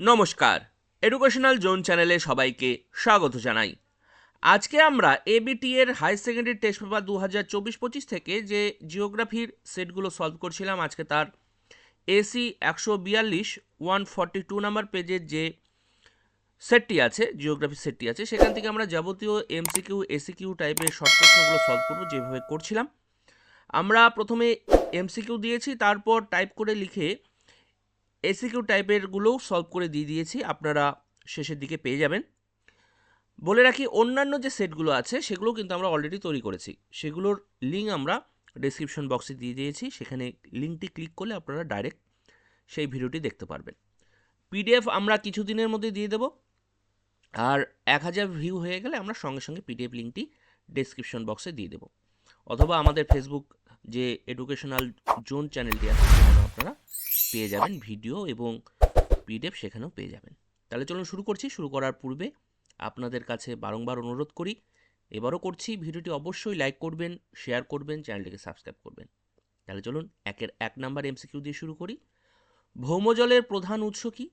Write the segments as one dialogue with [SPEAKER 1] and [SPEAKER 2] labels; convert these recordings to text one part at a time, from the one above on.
[SPEAKER 1] নমস্কার। Educational zone চ্যানেলে সবাইকে স্বাগত জানাই। আজকে আমরা এবিটি এর হাই সেকেন্ডারি টেস্ট পেপার দু হাজার চব্বিশ পঁচিশ থেকে যে জিওগ্রাফির সেটগুলো সলভ করছিলাম, আজকে তার এসি একশো বিয়াল্লিশ ওয়ান ফর্টি টু নাম্বার পেজের যে সেটটি আছে জিওগ্রাফি সেটটি আছে, সেখান থেকে আমরা যাবতীয় এমসিকিউ এসিকিউ টাইপের শর্ট প্রশ্নগুলো সলভ করব যেভাবে করছিলাম। আমরা প্রথমে এমসিকিউ দিয়েছি, তারপর টাইপ করে লিখে এসিকিউ টাইপেরগুলোও সলভ করে দিয়ে দিয়েছি, আপনারা শেষের দিকে পেয়ে যাবেন। বলে রাখি, অন্যান্য যে সেটগুলো আছে সেগুলো কিন্তু আমরা অলরেডি তৈরি করেছি। সেগুলোর লিঙ্ক আমরা ডেসক্রিপশন বক্সে দিয়ে দিয়েছি, সেখানে লিঙ্কটি ক্লিক করলে আপনারা ডাইরেক্ট সেই ভিডিওটি দেখতে পারবেন। পিডিএফ আমরা কিছুদিনের মধ্যে দিয়ে দেবো। আর এক হাজার ভিউ হয়ে গেলে আমরা সঙ্গে সঙ্গে পিডিএফ লিঙ্কটি ডেসক্রিপশন বক্সে দিয়ে দেবো। অথবা আমাদের ফেসবুক যে এডুকেশনাল জোন চ্যানেলটি আছে, সেখানেও আপনারা পেয়ে যাবেন ভিডিও এবং পিডিএফ সেখানেও পেয়ে যাবেন। তাহলে চলুন শুরু করছি। শুরু করার পূর্বে আপনাদের কাছে বারংবার অনুরোধ করি, এবারও করছি। ভিডিওটি অবশ্যই লাইক করবেন, শেয়ার করবেন, চ্যানেলটিকে সাবস্ক্রাইব করবেন। তাহলে চলুন একের এক নাম্বার এমসিকিউ দিয়ে শুরু করি। ভৌমজলের প্রধান উৎস কি?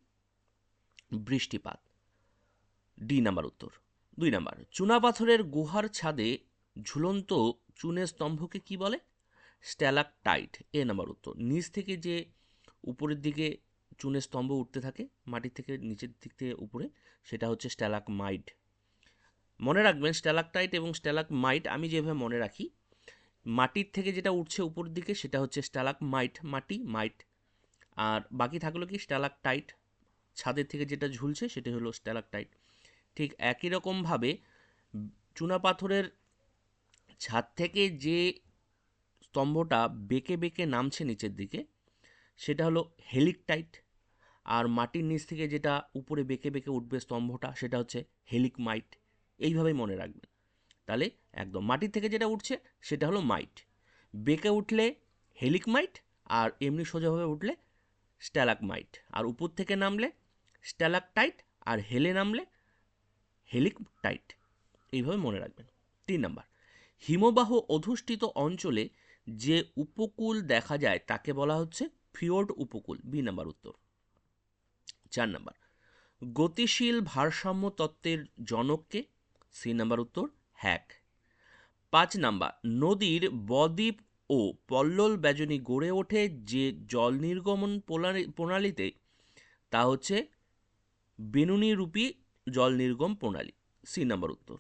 [SPEAKER 1] বৃষ্টিপাত। ডি নাম্বার উত্তর। দুই নাম্বার। চুনাপাথরের গুহার ছাদে ঝুলন্ত চুনের স্তম্ভকে কি বলে? স্ট্যালাকটাইট। এ নাম্বার উত্তর। নিচ থেকে যে উপরের দিকে চুনের স্তম্ভ উঠতে থাকে, মাটির থেকে নিচের দিক থেকে উপরে, সেটা হচ্ছে স্ট্যালাক মাইট। মনে রাখবেন স্ট্যালাকটাইট এবং স্ট্যালাক মাইট আমি যেভাবে মনে রাখি, মাটির থেকে যেটা উঠছে উপরের দিকে সেটা হচ্ছে স্ট্যালাক মাইট, মাটি, মাইট। আর বাকি থাকল কি, স্ট্যালাক টাইট, ছাদের থেকে যেটা ঝুলছে সেটা হলো স্ট্যালাক টাইট। ঠিক একই রকমভাবে চুনাপাথরের ছাদ থেকে যে স্তম্ভটা বেঁকে বেঁকে নামছে নিচের দিকে সেটা হলো হেলিকটাইট। আর মাটির নিচ থেকে যেটা উপরে বেঁকে বেঁকে উঠবে স্তম্ভটা, সেটা হচ্ছে হেলিকমাইট। এইভাবেই মনে রাখবেন। তাহলে একদম মাটির থেকে যেটা উঠছে, সেটা হলো মাইট। বেঁকে উঠলে হেলিকমাইট আর এমনি সোজাভাবে উঠলে স্ট্যালাকমাইট। আর উপর থেকে নামলে স্ট্যালাকটাইট আর হেলে নামলে হেলিকটাইট। এইভাবে মনে রাখবেন। তিন নাম্বার, হিমবাহ অধুষ্ঠিত অঞ্চলে যে উপকূল দেখা যায়, তাকে বলা হচ্ছে ফিওর্ড উপকূল, বি নাম্বার উত্তর। চার নাম্বার। গতিশীল ভারসাম্য তত্ত্বের জনককে সি নাম্বার উত্তর, হ্যাক। পাঁচ নাম্বার। নদীর বদ্বীপ ও পল্লল ব্যজনী গড়ে ওঠে যে জল নির্গমন প্রণালী- প্রণালীতে, তা হচ্ছে বেনুনিরূপী জল নির্গম প্রণালী, সি নাম্বার উত্তর।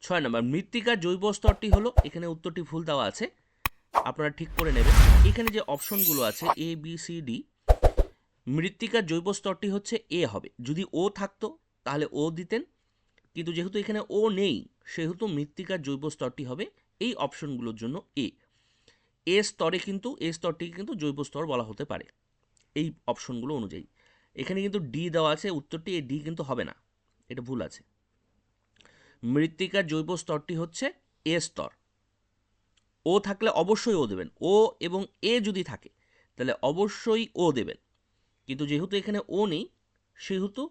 [SPEAKER 1] ছয় নাম্বার। মৃত্তিকার জৈব স্তরটি হলো, এখানে উত্তরটি ভুল দেওয়া আছে আপনারা ঠিক করে নেবেন। এখানে যে অপশনগুলো আছে এ বি সি ডি মৃত্তিকার জৈব স্তরটি হচ্ছে এ হবে। যদি ও থাকতো, তাহলে ও দিতেন। কিন্তু যেহেতু এখানে ও নেই, সেহেতু মৃত্তিকার জৈব স্তরটি হবে এই অপশনগুলোর জন্য এ এ স্তরে কিন্তু এ স্তরটিকে কিন্তু জৈব স্তর বলা হতে পারে, এই অপশনগুলো অনুযায়ী। এখানে কিন্তু ডি দেওয়া আছে, উত্তরটি এ ডি কিন্তু হবে না। এটা ভুল আছে। মৃত্তিকার জৈব স্তরটি হচ্ছে এ স্তর। ও থাকলে অবশ্যই ও দেবেন। ও এবং এ যদি থাকে, তাহলে অবশ্যই ও দেবেন। কিন্তু যেহেতু এখানে ও নেই, সেহেতু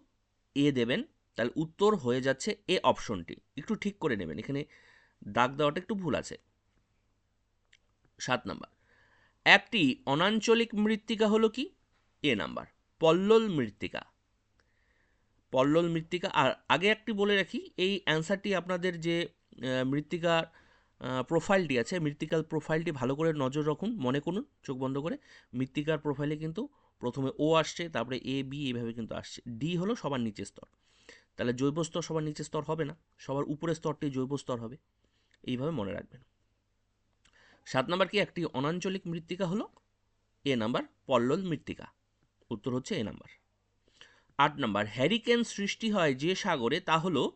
[SPEAKER 1] এ দেবেন, তাহলে উত্তর হয়ে যাচ্ছে এ অপশনটি। একটু ঠিক করে নেবেন, এখানে দাগ দেওয়াটা একটু ভুল আছে। সাত নাম্বার। একটি অনাঞ্চলিক মৃত্তিকা হলো কি? এ নাম্বার। পল্লল মৃত্তিকা। পল্লল মৃত্তিকা, আর আগে একটি বলে রাখি, এই অ্যান্সারটি আপনাদের যে মৃত্তিকার প্রোফাইলটি আছে, মৃত্তিকার প্রোফাইলটি ভালো করে নজর রাখুন, মনে করুন, চোখ বন্ধ করে। মৃত্তিকার প্রোফাইলে কিন্তু প্রথমে ও আসছে, তারপরে এ বি এইভাবে কিন্তু আসছে। ডি হলো সবার নিচের স্তর। তাহলে জৈব স্তর সবার নিচের স্তর হবে না, সবার উপরের স্তরটি জৈব স্তর হবে। এইভাবে মনে রাখবেন। সাত নাম্বার কি? একটি অনাঞ্চলিক মৃত্তিকা হলো এ নাম্বার, পল্লল মৃত্তিকা। উত্তর হচ্ছে এ নাম্বার। আট নাম্বার হ্যারিকেন সৃষ্টি হয় যে সাগরে, তা হলো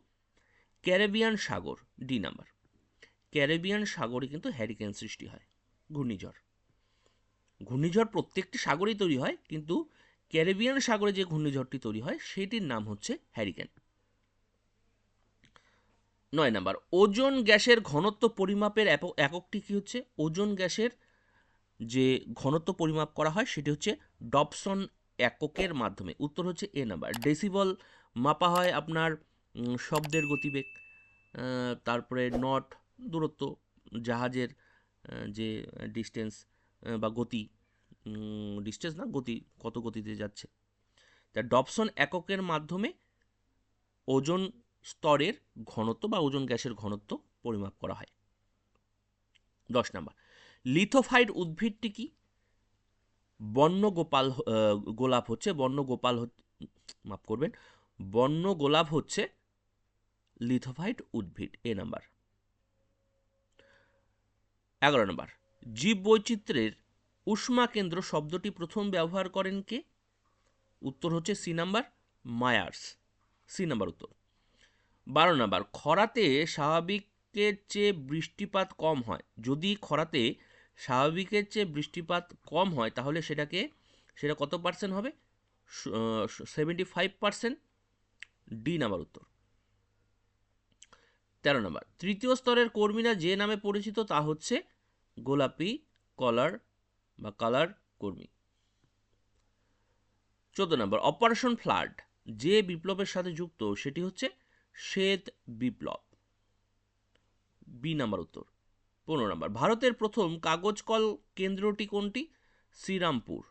[SPEAKER 1] ক্যারেবিয়ান সাগর ডি নাম্বার। ক্যারেবিয়ান সাগরে কিন্তু হ্যারিকেন সৃষ্টি হয়, ঘূর্ণিঝড়। ঘূর্ণিঝড় প্রত্যেকটি সাগরেই তৈরি হয়, কিন্তু ক্যারিবিয়ান সাগরে যে ঘূর্ণিঝড়টি তৈরি হয়, সেটির নাম হচ্ছে হ্যারিকেন নয় নাম্বার, ওজন গ্যাসের ঘনত্ব পরিমাপের এককটি কি হচ্ছে? ওজন গ্যাসের যে ঘনত্ব পরিমাপ করা হয়, সেটি হচ্ছে ডবসন এককের মাধ্যমে। উত্তর হচ্ছে এ নাম্বার, ডেসিবল মাপা হয় আপনার শব্দের গতিবেগ তারপরে নট দূরত্ব, জাহাজের যে ডিস্টেন্স বা গতি ডিস্টেন্স না, গতি, কত গতিতে যাচ্ছে। তা ডপসন এককের মাধ্যমে ওজন স্তরের ঘনত্ব বা ওজন গ্যাসের ঘনত্ব পরিমাপ করা হয়। দশ নম্বর লিথোফাইড উদ্ভিদটি কি? বন্য গোপাল গোলাপ হচ্ছে বন্য গোপাল মাফ করবেন বন্য গোলাপ হচ্ছে লিথোফাইট উদ্ভিদ, এ নাম্বার। এগারো নম্বর। জীব বৈচিত্র্যের উষ্মা কেন্দ্র শব্দটি প্রথম ব্যবহার করেন কে? উত্তর হচ্ছে C number, Myers. C number উত্তর। বারো নাম্বার, খরাতে স্বাভাবিকের চেয়ে বৃষ্টিপাত কম হয়। যদি খরাতে স্বাভাবিকের চেয়ে বৃষ্টিপাত কম হয়, তাহলে সেটাকে, সেটা কত পার্সেন্ট হবে? Seventy five percent D number উত্তর। তেরো নম্বর। তৃতীয় স্তরের কর্মীরা যে নামে পরিচিত তা হচ্ছে গোলাপি, কলার বা কালার কর্মী। চোদ্দ নম্বর, অপারেশন ফ্লাড। যে বিপ্লবের সাথে যুক্ত, সেটি হচ্ছে শ্বেত বিপ্লব। বি নাম্বার উত্তর। পনেরো নম্বর, ভারতের প্রথম কাগজ কল কেন্দ্রটি কোনটি? শ্রীরামপুর।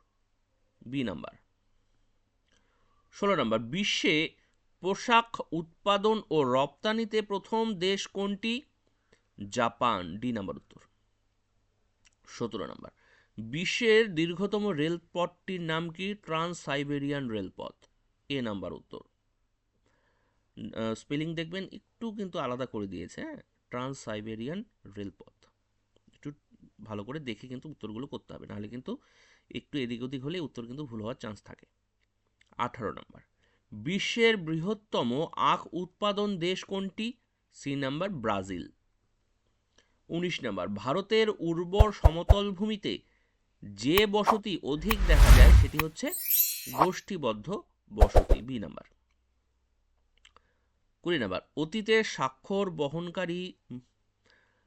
[SPEAKER 1] B number. ষোলো নম্বর, বিশ্বে পোশাক উৎপাদন ও রপ্তানিতে প্রথম দেশ কোনটি? জাপান, ডি নাম্বার উত্তর। সতেরো নম্বর। বিশ্বের দীর্ঘতম রেলপথটির নাম কি? ট্রান্স সাইবেরিয়ান রেলপথ। এ নাম্বার উত্তর। স্পেলিং দেখবেন, একটু কিন্তু আলাদা করে দিয়েছে হ্যাঁ? ট্রান্স সাইবেরিয়ান রেলপথ। একটু ভালো করে দেখে কিন্তু উত্তরগুলো করতে হবে, নাহলে কিন্তু একটু এদিক ওদিক হলে উত্তর কিন্তু ভুল হওয়ার চান্স থাকে। আঠারো নম্বর। বিশ্বের বৃহত্তম আখ উৎপাদন দেশ কোনটি? C number Brazil. উনিশ নাম্বার, ভারতের উর্বর সমতল ভূমিতে যে বসতি অধিক দেখা যায় সেটি হচ্ছে গোষ্ঠীবদ্ধ বসতি, বি নাম্বার। কুড়ি নাম্বার, অতীতে স্বাক্ষর বহনকারী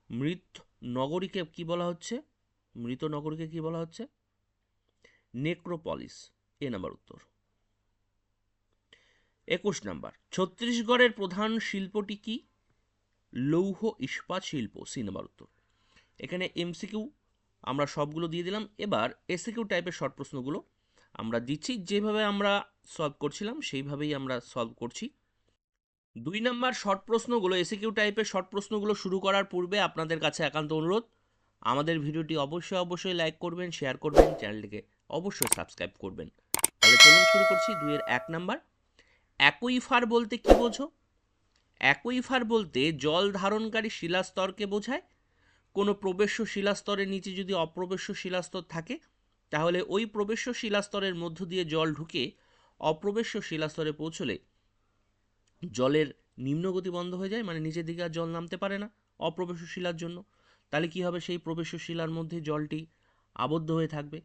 [SPEAKER 1] মৃত নগরীকে কি বলা হচ্ছে? মৃত নগরীকে কি বলা হচ্ছে? নেক্রোপলিস, এ নাম্বার উত্তর। একুশ নাম্বার। ছত্তিশগড়ের প্রধান শিল্পটি কি? লৌহ ইস্পাত শিল্প সি নাম্বার উত্তর। এখানে এমসিকিউ আমরা সবগুলো দিয়ে দিলাম। এবার এসিকিউ টাইপের শর্ট প্রশ্নগুলো আমরা দিচ্ছি। যেভাবে আমরা সলভ করছিলাম, সেইভাবেই আমরা সলভ করছি। দুই নাম্বার শর্ট প্রশ্নগুলো এসিকিউ টাইপের শর্ট প্রশ্নগুলো শুরু করার পূর্বে আপনাদের কাছে একান্ত অনুরোধ। আমাদের ভিডিওটি অবশ্যই অবশ্যই লাইক করবেন শেয়ার করবেন চ্যানেলটিকে অবশ্যই সাবস্ক্রাইব করবেন। তাহলে চলুন শুরু করছি দুইয়ের এক নাম্বার। অ্যাকুইফার বলতে কি বোঝো? অ্যাকুইফার বলতে জল ধারণকারী শিলাস্তরকে বোঝায়। কোনো প্রবেশ্য শিলাস্তরের নিচে যদি অপ্রবেশ্য শিলাস্তর থাকে, তাহলে ওই প্রবেশ্য শিলাস্তরের মধ্য দিয়ে জল ঢুকে অপ্রবেশ্য শিলাস্তরে পৌঁছলে জলের নিম্নগতি বন্ধ হয়ে যায় মানে নিচের দিকে আর জল নামতে পারে না অপ্রবেশ্য শিলার জন্য। তাহলে কি হবে? সেই প্রবেশ্য শিলার মধ্যে জলটি আবদ্ধ হয়ে থাকবে।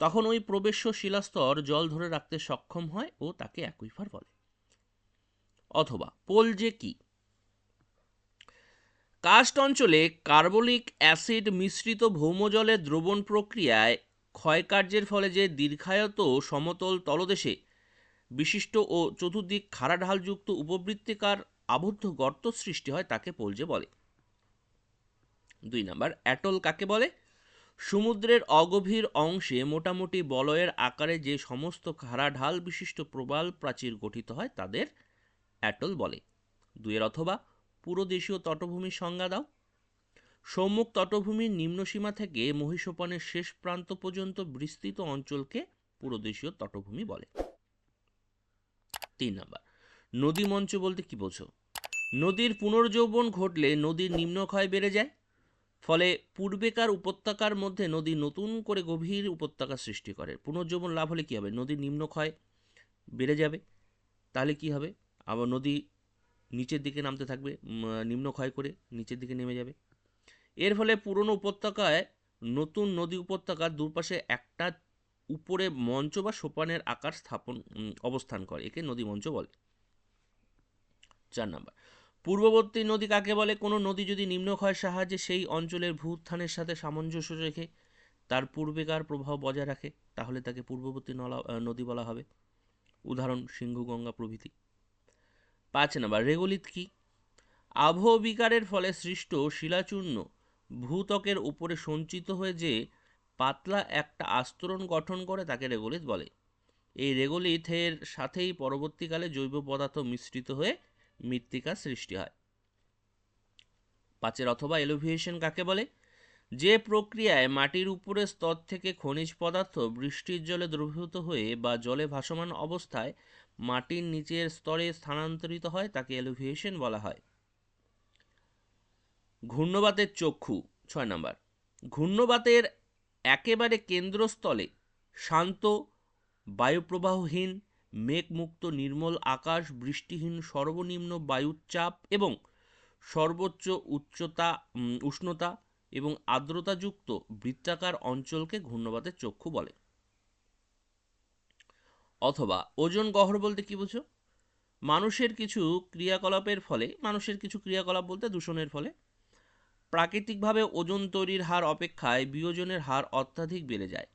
[SPEAKER 1] তখন ওই প্রবেশ্য শিলাস্তর জল ধরে রাখতে সক্ষম হয় ও তাকে অ্যাকুইফার বলে। অথবা, পোল যে কি? কাস্ট অঞ্চলে কার্বলিক অ্যাসিড মিশ্রিত ভৌমজলের দ্রবণ প্রক্রিয়ায় ক্ষয়কার্যের ফলে যে দীর্ঘায়ত সমতল তলদেশে বিশিষ্ট ও চতুর্দিক খাড়া ঢালযুক্ত উপবৃত্তিকার আবদ্ধ গর্ত সৃষ্টি হয় তাকে পোলজে বলে। দুই নাম্বার, অ্যাটল কাকে বলে? সমুদ্রের অগভীর অংশে মোটামুটি বলয়ের আকারে যে সমস্ত খাড়া ঢাল বিশিষ্ট প্রবাল প্রাচীর গঠিত হয়, তাদের অ্যাটল বলে। দুইয়ের অথবা পুরো দেশীয় তটভূমির সংজ্ঞা দাও। সম্মুখ তটভূমির নিম্নসীমা থেকে মহিষোপনের শেষ প্রান্ত পর্যন্ত বিস্তৃত অঞ্চলকে পুরোদেশীয় তটভূমি বলে। তিন নম্বর, নদী মঞ্চ বলতে কি বোঝো? নদীর পুনর্যৌবন ঘটলে নদীর নিম্নক্ষয় বেড়ে যায়। ফলে পূর্বেকার উপত্যকার মধ্যে নদী নতুন করে গভীর উপত্যকা সৃষ্টি করে। পুনর্যৌবন লাভ হলে কী হবে? নদীর নিম্নক্ষয় বেড়ে যাবে। তাহলে কি হবে? আবার নদী নিচের দিকে নামতে থাকবে নিম্নক্ষয় করে নিচের দিকে নেমে যাবে। এর ফলে পুরনো উপত্যকায় নতুন নদী উপত্যকার দুপাশে একটা উপরে মঞ্চ বা সোপানের আকার স্থাপন অবস্থান করে। একে নদী মঞ্চ বলে। চার নাম্বার। পূর্ববর্তী নদী কাকে বলে? কোনো নদী যদি নিম্নক্ষয়ের সাহায্যে সেই অঞ্চলের ভূত্থানের সাথে সামঞ্জস্য রেখে তার পূর্বেকার প্রভাব বজায় রাখে, তাহলে তাকে পূর্ববর্তী নলা নদী বলা হবে। উদাহরণ সিংহু গঙ্গা প্রভৃতি। পাঁচ নাম্বার রেগলিত কি? আবহ বিকারের ফলে সৃষ্ট শিলাচূর্ণ ভূত্বকের উপরে সঞ্চিত হয়ে যে পাতলা একটা আস্তরণ গঠন করে তাকে রেগলিত বলে। এই রেগোলিথের সাথেই পরবর্তীকালে জৈব পদার্থ মিশ্রিত হয়ে মৃত্তিকার সৃষ্টি হয়। পাঁচের অথবা এলোভিয়েশন কাকে বলে? যে প্রক্রিয়ায় মাটির উপরের স্তর থেকে খনিজ পদার্থ বৃষ্টির জলে দ্রবীভূত হয়ে বা জলে ভাসমান অবস্থায় মাটির নিচের স্তরে স্থানান্তরিত হয়, তাকে এলোভিয়েশন বলা হয়। ঘূর্ণবাতের চক্ষু, ছয় নম্বর। ঘূর্ণবাতের একেবারে কেন্দ্রস্থলে শান্ত, বায়ুপ্রবাহহীন মেঘমুক্ত নির্মল আকাশ, বৃষ্টিহীন সর্বনিম্ন বায়ুর চাপ এবং সর্বোচ্চ উচ্চতা উষ্ণতা এবং আর্দ্রতাযুক্ত বৃত্তাকার অঞ্চলকে ঘূর্ণবাতের চক্ষু বলে। অথবা ওজন গহ্বর বলতে কি বোঝো? মানুষের কিছু ক্রিয়াকলাপের ফলে, মানুষের কিছু ক্রিয়াকলাপ বলতে দূষণের ফলে, প্রাকৃতিকভাবে ওজন তৈরির হার অপেক্ষায় বিয়োজনের হার অত্যাধিক বেড়ে যায়।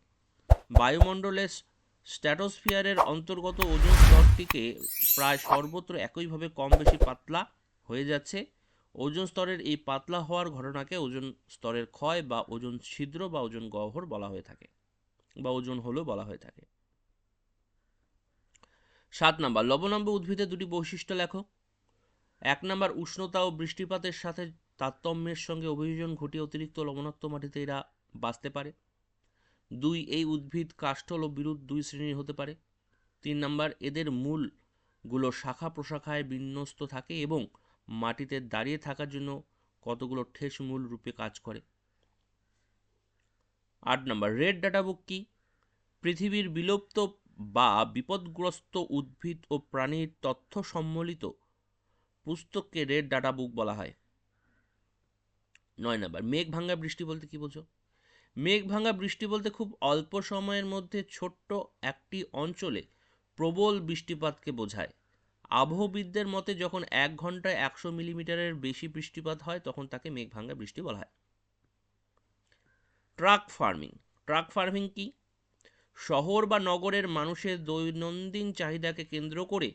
[SPEAKER 1] বায়ুমণ্ডলের স্ট্র্যাটোস্ফিয়ারের অন্তর্গত ওজন স্তরটিকে প্রায় সর্বত্র একইভাবে কম বেশি পাতলা হয়ে যাচ্ছে। ওজন স্তরের এই পাতলা হওয়ার ঘটনাকে ওজন স্তরের ক্ষয় বা ওজন ছিদ্র বা ওজন গহ্বর বলা হয়ে থাকে বা ওজন হলেও বলা হয়ে থাকে। সাত নাম্বার, লবণাম্ব উদ্ভিদের দুটি বৈশিষ্ট্য লেখো। এক নাম্বার, উষ্ণতা ও বৃষ্টিপাতের সাথে তারতম্যের সঙ্গে অভিযোজন ঘটিয়ে অতিরিক্ত লবণাক্ত মাটিতে এরা বাঁচতে পারে। দুই, এই উদ্ভিদ কাষ্ঠল ও বিরুদ্ধ দুই শ্রেণির হতে পারে। তিন নাম্বার, এদের মূলগুলো শাখা প্রশাখায় বিন্যস্ত থাকে এবং মাটিতে দাঁড়িয়ে থাকার জন্য কতগুলো ঠেস মূল রূপে কাজ করে। আট নাম্বার, রেড ডাটা বুক কি? পৃথিবীর বিলুপ্ত বা বিপদগ্রস্ত উদ্ভিদ ও প্রাণীর তথ্য সম্বলিত পুস্তককে রেড ডাটা বুক বলা হয়। নয় নাম্বার, মেঘ ভাঙ্গা বৃষ্টি বলতে কি বোঝো? মেঘ ভাঙ্গা বৃষ্টি বলতে খুব অল্প সময়ের মধ্যে ছোট্ট একটি অঞ্চলে প্রবল বৃষ্টিপাতকে বোঝায়। আবহবিদদের মতে যখন এক ঘন্টায় একশো মিলিমিটারের বেশি বৃষ্টিপাত হয়, তখন তাকে মেঘ ভাঙ্গা বৃষ্টি বলা হয়। Truck farming. ট্রাক ফার্মিং কি? শহর বা নগরের মানুষের দৈনন্দিন চাহিদাকে কেন্দ্র করে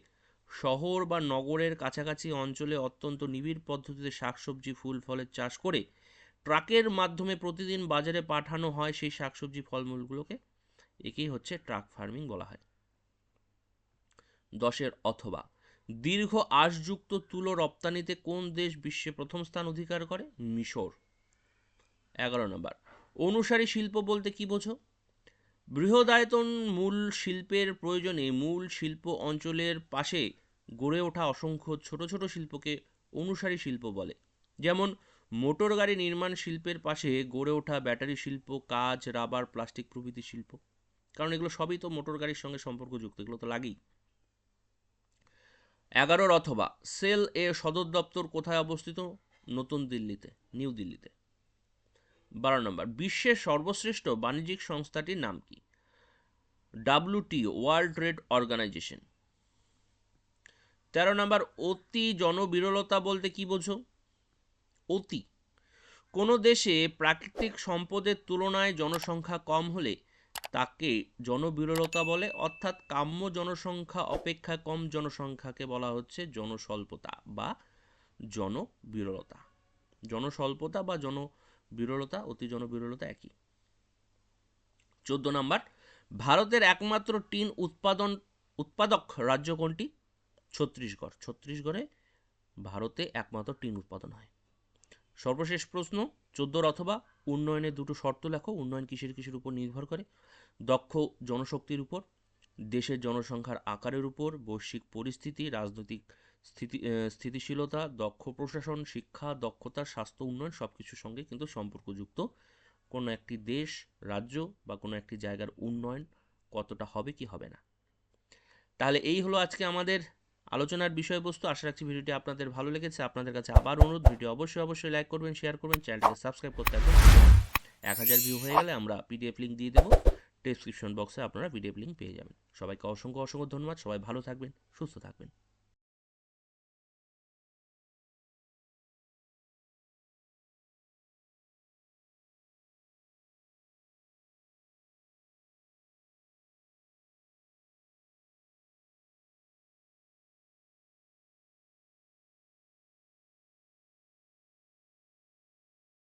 [SPEAKER 1] শহর বা নগরের কাছাকাছি অঞ্চলে অত্যন্ত নিবিড় পদ্ধতিতে শাকসবজি, ফুল, ফলের চাষ করে ট্রাকের মাধ্যমে প্রতিদিন বাজারে পাঠানো হয় সেই শাকসবজি ফলমূলগুলোকে। একেই হচ্ছে ট্রাক ফার্মিং বলা হয়। দশের অথবা, দীর্ঘ আঁশযুক্ত তুলো রপ্তানিতে কোন দেশ বিশ্বে প্রথম স্থান অধিকার করে? মিশর। এগারো নম্বর, অনুসারী শিল্প বলতে কি বোঝো? বৃহদায়তন মূল শিল্পের প্রয়োজনে মূল শিল্প অঞ্চলের পাশে গড়ে ওঠা অসংখ্য ছোট ছোট শিল্পকে অনুসারী শিল্প বলে। যেমন মোটর গাড়ি নির্মাণ শিল্পের পাশে গড়ে ওঠা ব্যাটারি শিল্প, কাজ, রাবার, প্লাস্টিক প্রভৃতি শিল্প। কারণ এগুলো সবই তো মোটর গাড়ির সঙ্গে সম্পর্কযুক্ত, এগুলো তো লাগেই। এগারোর অথবা, সেল এর সদর দপ্তর কোথায় অবস্থিত? নতুন দিল্লিতে, নিউ দিল্লিতে। বারো নম্বর, বিশ্বের সর্বশ্রেষ্ঠ বাণিজ্যিক সংস্থাটির নাম কি? WTO, world trade organisation. তেরো নম্বর, অতি জনবিরলতা বলতে কি বোঝো? অতি। কোনো দেশে প্রাকৃতিক সম্পদের তুলনায় জনসংখ্যা কম হলে তাকে জনবিরলতা বলে, অর্থাৎ কাম্য জনসংখ্যা অপেক্ষা কম জনসংখ্যাকে বলা হচ্ছে জনস্বল্পতা বা জনবিরলতা। জনস্বল্পতা বা জনবিরলতা, অতি জনবিরলতা একই। চোদ্দ নম্বর, ভারতের একমাত্র টিন উৎপাদন, উৎপাদক রাজ্য কোনটি? ছত্তিশগড়। ছত্তিশগড়ে ভারতে একমাত্র টিন উৎপাদন হয়। সর্বশেষ প্রশ্ন, চোদ্দোর অথবা উন্নয়নের দুটো শর্ত লেখো। উন্নয়ন কিসের কিসের উপর নির্ভর করে? দক্ষ জনশক্তির উপর, দেশের জনসংখ্যার আকারের উপর, বৈশ্বিক পরিস্থিতি, রাজনৈতিক স্থিতি স্থিতিশীলতা, দক্ষ প্রশাসন, শিক্ষা, দক্ষতা, স্বাস্থ্য, উন্নয়ন সব কিছুর সঙ্গে কিন্তু সম্পর্কযুক্ত। কোনো একটি দেশ, রাজ্য বা কোনো একটি জায়গার উন্নয়ন কতটা হবে কি হবে না? তাহলে এই হলো আজকে আমাদের আলোচনার বিষয়বস্তু, আশা রাখছি ভিডিওটি আপনাদের ভালো লেগেছে। আপনাদের কাছে আবার অনুরোধ, ভিডিও অবশ্যই অবশ্যই লাইক করবেন শেয়ার করবেন, চ্যানেলটিকে সাবস্ক্রাইব করতে একদম এক হাজার ভিউ হয়ে গেলে আমরা পিডিএফ লিঙ্ক দিয়ে দেবো। ডেসক্রিপশন বক্সে আপনারা পিডিএফ লিঙ্ক পেয়ে যাবেন। সবাইকে অসংখ্য অসংখ্য ধন্যবাদ। সবাই ভালো থাকবেন, সুস্থ থাকবেন।